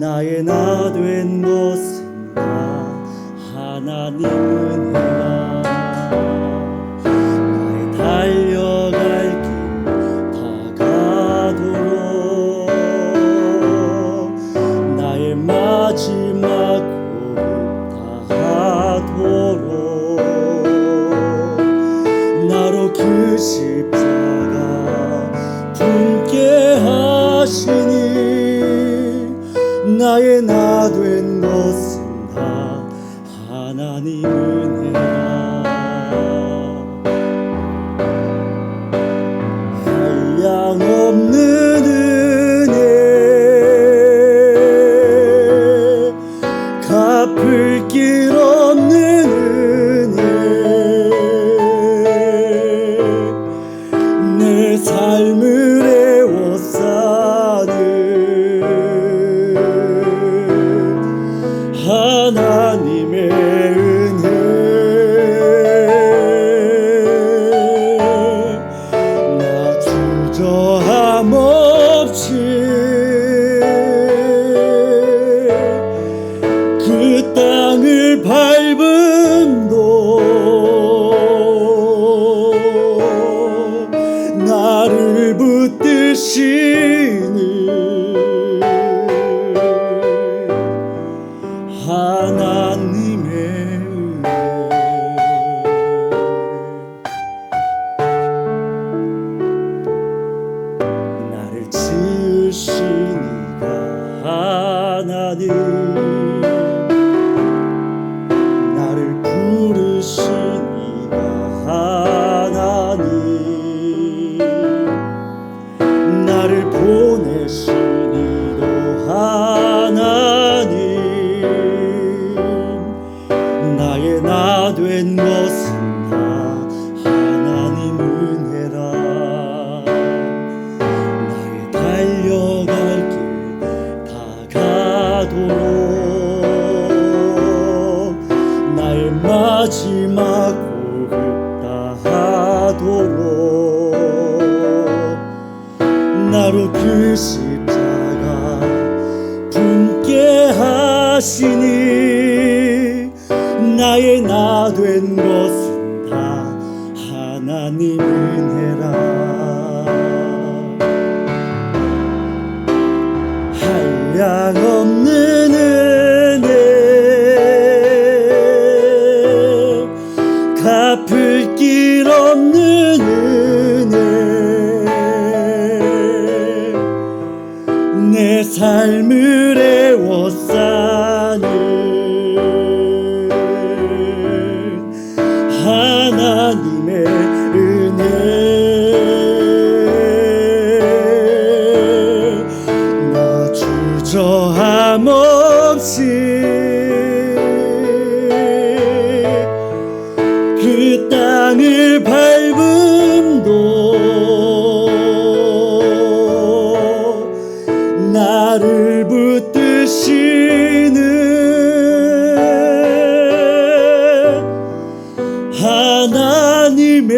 나의 나 된 것은 다. 하나님 은혜라 나의 달려갈 길 다 가도록 나의 마지막 고백 다 하도록 나로 그십 나의 나 된 것은 다 하나님 은혜 하나님의 은혜. 나 주저함 없이 그 땅을 밟음도 나를 붙드시 하 가도록 나의 마지막 고백 다 하도록. 나로 그 십자가 품게 하시니 나의 나 된 것은 다 하나님 은 삶을 에워싸는 하나님의 은혜. 나 주저함없이 그 땅을 밟음도 나를 붙드시는 하나님의